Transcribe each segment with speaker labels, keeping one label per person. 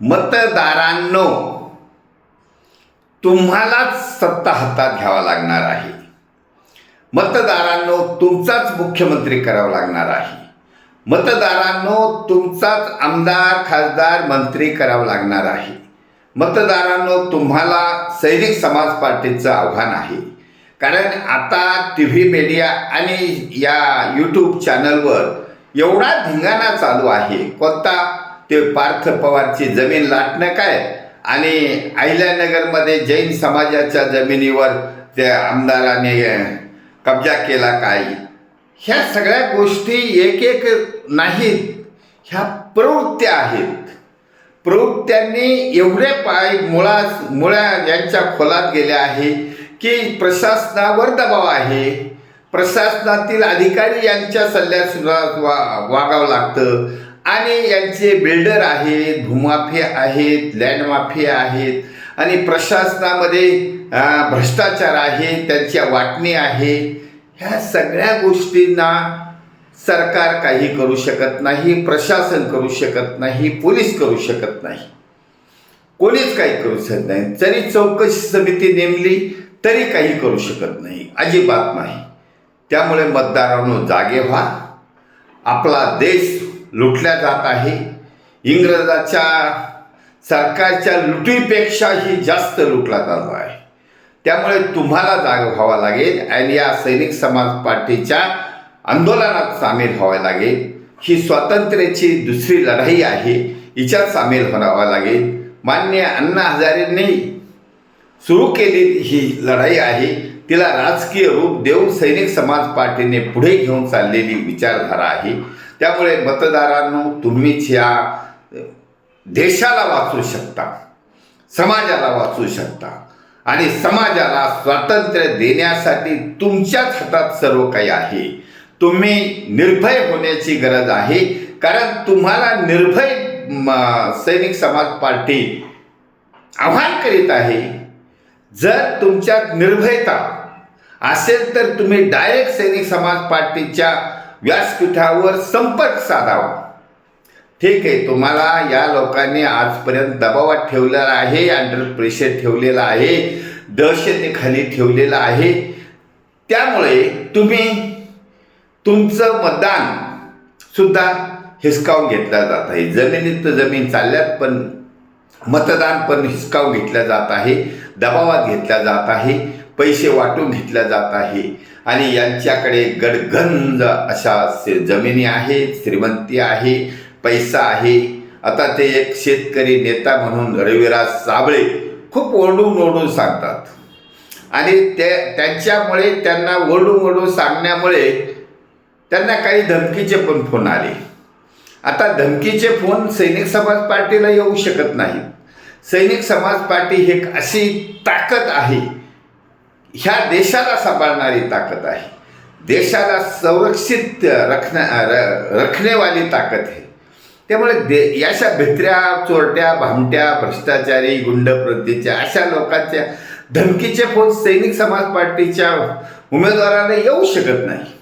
Speaker 1: मतदारांनो तुम्हालाच सत्ता हातात घ्यावा लागणार आहे. मतदारांनो तुमचाच मुख्यमंत्री करावा लागणार आहे. मतदारांनो तुमचाच आमदार खासदार मंत्री करावं लागणार आहे. मतदारांनो तुम्हाला सैनिक समाज पार्टीचं आव्हान आहे. कारण आता टी व्ही मीडिया आणि या यूट्यूब चॅनलवर एवढा धिंगाणा चालू आहे. कोणता ते पार्थ पवारची जमीन लाटणं काय? आणि अहिल्यानगरमध्ये जैन समाजाच्या जमिनीवर त्या आमदाराने कब्जा केला काय? ह्या सगळ्या गोष्टी एक एक नाहीत. ह्या प्रवृत्त्या आहेत. प्रवृत्त्यांनी एवढे पाय मुळा मुळ्या यांच्या खोलात गेल्या आहे की प्रशासनावर दबाव आहे. प्रशासनातील अधिकारी यांच्या सल्ल्यासुद्धा वा वागावं लागतं. आणि यांचे बिल्डर आहेत भूमाफिया आहेत लँड माफिया आहेत आणि प्रशासनामध्ये भ्रष्टाचार आहे त्यांच्या वाटणी आहे. ह्या सगळ्या गोष्टींना सरकार काही करू शकत नाही प्रशासन करू शकत नाही पोलीस करू शकत नाही. कोणीच काही करू शकत नाही. जरी चौकशी समिती नेमली तरी काही करू शकत नाही. अजिबात नाही. त्यामुळे मतदारांनो जागे व्हा. आपला देश लुटल्या जात आहे. इंग्रजाच्या सरकारच्या लुटीपेक्षाही जास्त लुटला जातो आहे. त्यामुळे तुम्हाला जाग व्हावा लागेल आणि या सैनिक समाज पार्टीच्या आंदोलनात सामील व्हावं लागेल. ही स्वातंत्र्याची दुसरी लढाई आहे. हिच्यात सामील व्हावं लागेल. मान्य अण्णा हजारेंनी सुरू केलेली ही लढाई आहे. तिला राजकीय रूप देऊन सैनिक समाज पार्टीने पुढे घेऊन चाललेली विचारधारा आहे. त्यामुळे मतदारांनो तुम्हीच या देशाला वाचू शकता समाजाला वाचू शकता आणि समाजाला स्वातंत्र्य देण्यासाठी तुमच्याच हातात सर्व काही आहे. तुम्ही निर्भय होण्याची गरज आहे कारण तुम्हाला निर्भय सैनिक समाज पार्टी आव्हान करीत आहे. जर तुमच्यात निर्भयता असेल तर तुम्ही डायरेक्ट सैनिक समाज पार्टीच्या व्यासपीठावर संपर्क साधावा. ठीक आहे तुम्हाला या लोकांनी आजपर्यंत दबावात ठेवलेला आहे अंडर प्रेशर ठेवलेला आहे दहशतीखाली ठेवलेलं आहे. त्यामुळे तुम्ही तुमचं मतदान सुद्धा हिसकावून घेतलं जात आहे. जमिनीत तर जमीन चालल्यात पण मतदान पण हिसकावून घेतलं जात आहे. दबावात घेतल्या जात आहे पैसे वाटून घेतल्या जात आहे. आणि यांच्याकडे गडगंज अशा जमिनी आहेत श्रीमंती आहे पैसा आहे. आता ते एक शेतकरी नेता म्हणून रविराज साबळे खूप ओरडून ओरडून सांगतात. आणि ते त्यांच्यामुळे त्यांना ओरडून ओरडून सांगण्यामुळे त्यांना काही धमकीचे पण फोन आले. आता धमकीचे फोन सैनिक समाज पार्टीला येऊ शकत नाहीत. सैनिक समाज पार्टी ही एक अशी ताकद आहे. ह्या देशाला सांभाळणारी ताकद आहे. देशाला संरक्षित रखण्या र- रखणेवाली ताकद आहे. त्यामुळे दे याशा भित्र्या चोरट्या भामट्या भ्रष्टाचारी गुंडप्रवृत्तीच्या अशा लोकांच्या धमकीचे फोन सैनिक समाज पार्टीच्या उमेदवाराला येऊ शकत नाही.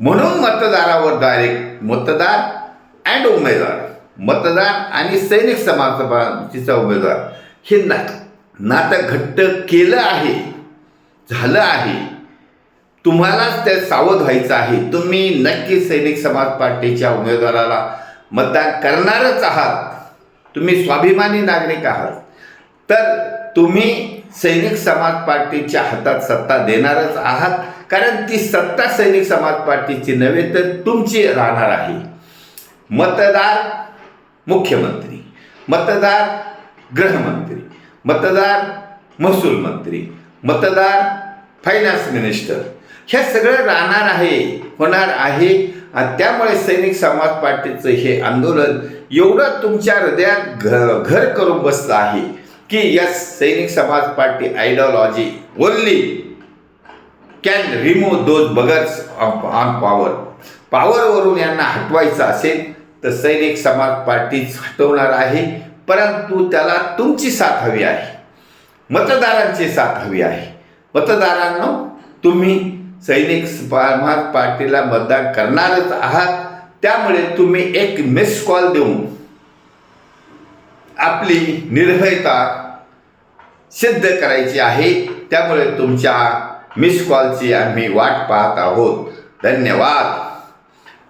Speaker 1: म्हणून मतदारावर डायरेक्ट मतदार अँड उमेदवार. मतदार आणि सैनिक समाज उमेदवार. हे ना नातं घट्ट केलं आहे झालं आहे. तुम्हालाच ते सावध व्हायचं आहे. तुम्ही नक्की सैनिक समाज पार्टीच्या उमेदवाराला मतदान करणारच आहात. तुम्ही स्वाभिमानी नागरिक आहात. तर तुम्ही सैनिक समाज पार्टीच्या हातात सत्ता देणारच आहात. कारण ती सत्ता सैनिक समाज पार्टीची नव्हे तर तुमची राहणार आहे. मतदार मुख्यमंत्री मतदार गृहमंत्री मतदार महसूल मंत्री मतदार फायनान्स मिनिस्टर हे सगळं राहणार आहे होणार आहे. आणि त्यामुळे सैनिक समाज पार्टीचं हे आंदोलन एवढं तुमच्या हृदयात घ घर करून बसलं आहे की या सैनिक समाज party ideology only can remove those buggers on power पॉवरवरून यांना हटवायचं असेल तर सैनिक समाज पार्टीच हटवणार आहे परंतु त्याला तुमची साथ हवी आहे. मतदारांची साथ हवी आहे. मतदारांनो तुम्ही सैनिक समाज पार्टीला मतदान करणारच आहात त्यामुळे तुम्ही एक मिस कॉल देऊन आपली निर्भयता सिद्ध करायची आहे त्यामुळे तुमच्या मिस कॉलची आम्ही वाट पाहत आहोत. धन्यवाद.